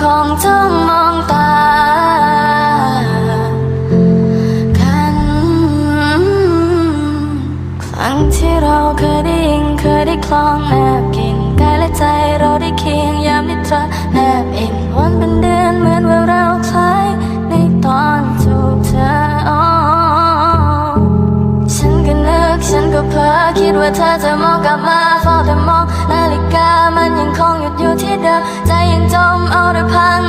ของท้องมองตา กันฟังที่เราเคยได้ยินเคยได้คลองแนบกินกายและใจเราได้เคียงยามนิทราแนบอินวันเป็นเดือนเหมือนว่าเราคล้ายในตอนจูบเธอฉันก็นึกฉันก็เพ้อคิดว่าเธอจะมองกลับมาเฝ้าแต่มอง ใจยังจมเอาแต่พัน